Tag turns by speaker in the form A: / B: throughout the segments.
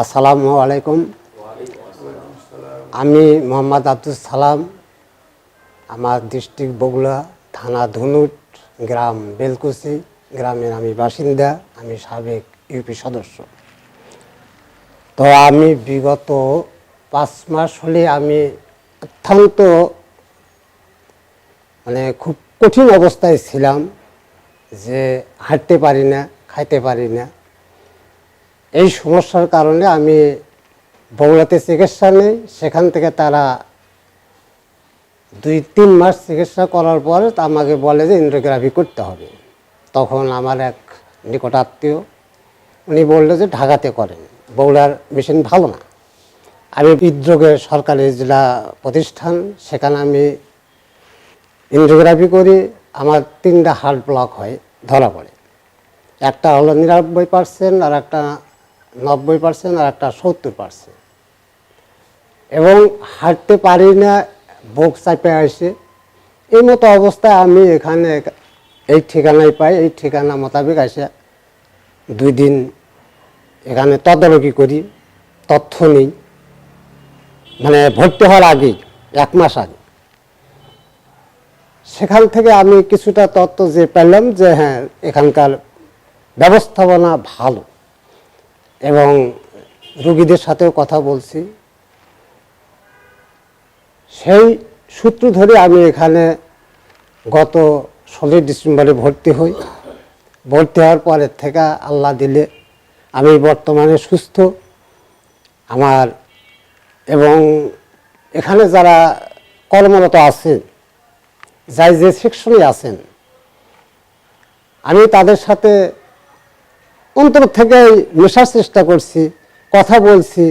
A: আসসালামু আলাইকুম। আমি মোহাম্মদ আব্দুল সালাম, আমার ডিস্ট্রিক্ট বগুড়া থানা ধনুট গ্রাম বেলকুচি গ্রামের আমি বাসিন্দা, আমি সাবেক ইউপি সদস্য। তো আমি বিগত পাঁচ মাস হলে আমি অত্যন্ত মানে খুব কঠিন অবস্থায় ছিলাম যে হাঁটতে পারি না, খাইতে পারি না। এই সমস্যার কারণে আমি বগুড়াতে চিকিৎসা নেই। সেখান থেকে তারা দুই, তিন মাস চিকিৎসা করার পরে আমাকে বলে যে ইন্ডোগ্রাফি করতে হবে। তখন আমার এক নিকট আত্মীয়, উনি বলল যে ঢাকাতে করেন। বগুড়ার মেশিন ভালো না। আমি হৃদরোগের সরকারি জেলা প্রতিষ্ঠান, সেখানে আমি ইন্ডোগ্রাফি করি। আমার তিনটা হার্ট ব্লক হয় ধরা পড়ে। একটা হলো নিরানব্বই পার্সেন্ট আর একটা নব্বই পার্সেন্ট আর একটা সত্তর পার্সেন্ট। এবং হাঁটতে পারি না, বুক চাপে আসে এই মতো অবস্থায় আমি এখানে এই ঠিকানায় পাই। এই ঠিকানা মোতাবেক আসে দুই দিন এখানে তদারকি করি, তথ্য নিই। মানে ভর্তি হওয়ার আগেই, এক মাস আগে। সেখান থেকে আমি কিছুটা তথ্য যে পেলাম যে হ্যাঁ এখানকার ব্যবস্থাপনা ভালো। এবং রুগীদের সাথেও কথা বলছি। সেই সূত্র ধরে আমি এখানে গত ষোলোই ডিসেম্বরে ভর্তি হই। ভর্তি হওয়ার পরের থেকে আল্লাহ দিলে আমি বর্তমানে সুস্থ। আমার এবং এখানে যারা কর্মরত আছেন, যাই যে সেকশনে আছেন, আমি তাদের সাথে অন্তর থেকে মেশার চেষ্টা করছি, কথা বলছি।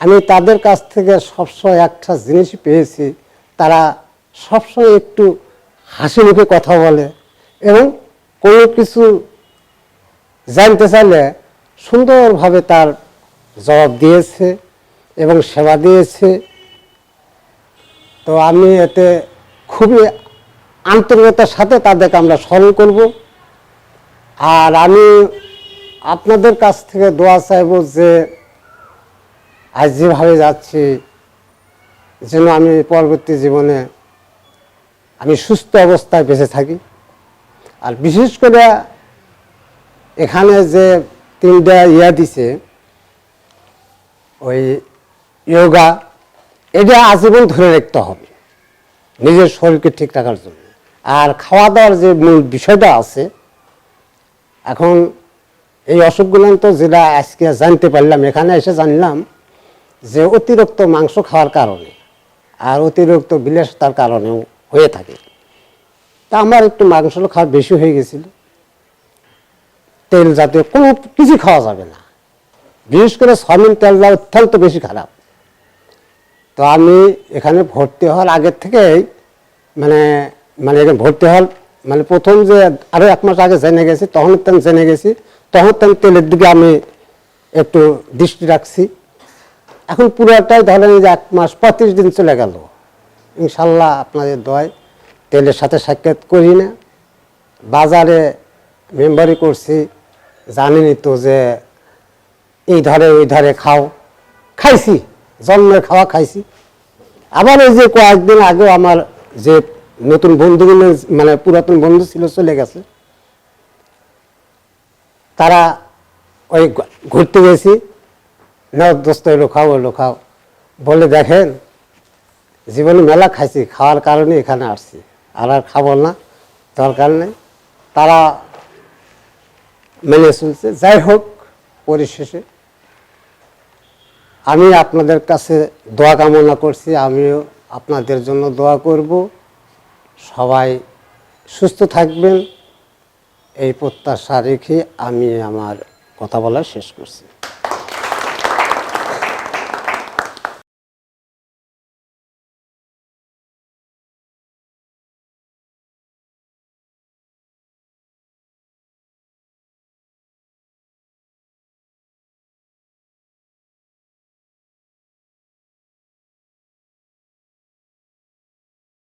A: আমি তাদের কাছ থেকে সবসময় একটা জিনিসই পেয়েছি, তারা সবসময় একটু হাসি মুখে কথা বলে এবং কোনো কিছু জানতে চাইলে সুন্দরভাবে তার জবাব দিয়েছে এবং সেবা দিয়েছে। তো আমি এতে খুবই আন্তরিকতার সাথে তাদেরকে আমরা স্মরণ করব। আর আমি আপনাদের কাছ থেকে দোয়া চাইব যে আজ যেভাবে যাচ্ছি, যেন আমি পরবর্তী জীবনে আমি সুস্থ অবস্থায় বেঁচে থাকি। আর বিশেষ করে এখানে যে তিনটা ইয়া দিছে, ওই যোগা এটা আজীবন ধরে রাখতে হবে, নিজের শরীরকে ঠিক রাখার জন্য। আর খাওয়া দাওয়ার যে মূল বিষয়টা আছে, এখন এই অসুখগুলো তো যেটা আজকে জানতে পারলাম, এখানে এসে জানলাম যে অতিরিক্ত মাংস খাওয়ার কারণে আর অতিরিক্ত বিলাসতার কারণেও হয়ে থাকে। তা আমার একটু মাংস খাওয়া বেশি হয়ে গেছিল। তেল জাতীয় কোনো কিছু খাওয়া যাবে না। বিশেষ করে সমিন তেলটা অত্যন্ত বেশি খারাপ। তো আমি এখানে ভর্তি হওয়ার আগের থেকেই মানে মানে এখানে ভর্তি হওয়ার মানে প্রথম যে আরও এক মাস আগে জেনে গেছি, তখন জেনে গেছি তখন তেন তেলের দিকে আমি একটু দৃষ্টি রাখছি। এখন পুরোটাই ধরেন যে এক মাস পঁয়ত্রিশ দিন চলে গেল। ইনশাল্লাহ আপনাদের দয় তেলের সাথে সাক্ষাৎ করি না। বাজারে মেম্বারি করছি, জানেনই তো যে এই ধারে ওই ধারে খাও, খাইছি, জন্মের খাওয়া খাইছি। আবার ওই যে কয়েকদিন আগেও আমার যে নতুন বন্ধুগুলো মানে পুরাতন বন্ধু ছিল, চলে গেছে। তারা ওই ঘুরতে গেছি। না দোস্ত এলো খাও এলো খাও। বলে, দেখেন, জীবনে মেলা খাইছি, খাওয়ার কারণে এখানে আসছি। আর আর খাব না, দরকার নেই। তারা মেনে চলছে। যাই হোক, পরিশেষে আমি আপনাদের কাছে দোয়া কামনা করছি। আমিও আপনাদের জন্য দোয়া করব। সবাই সুস্থ থাকবেন। এই প্রত্যাশা রেখে আমি আমার কথা বলা শেষ করছি।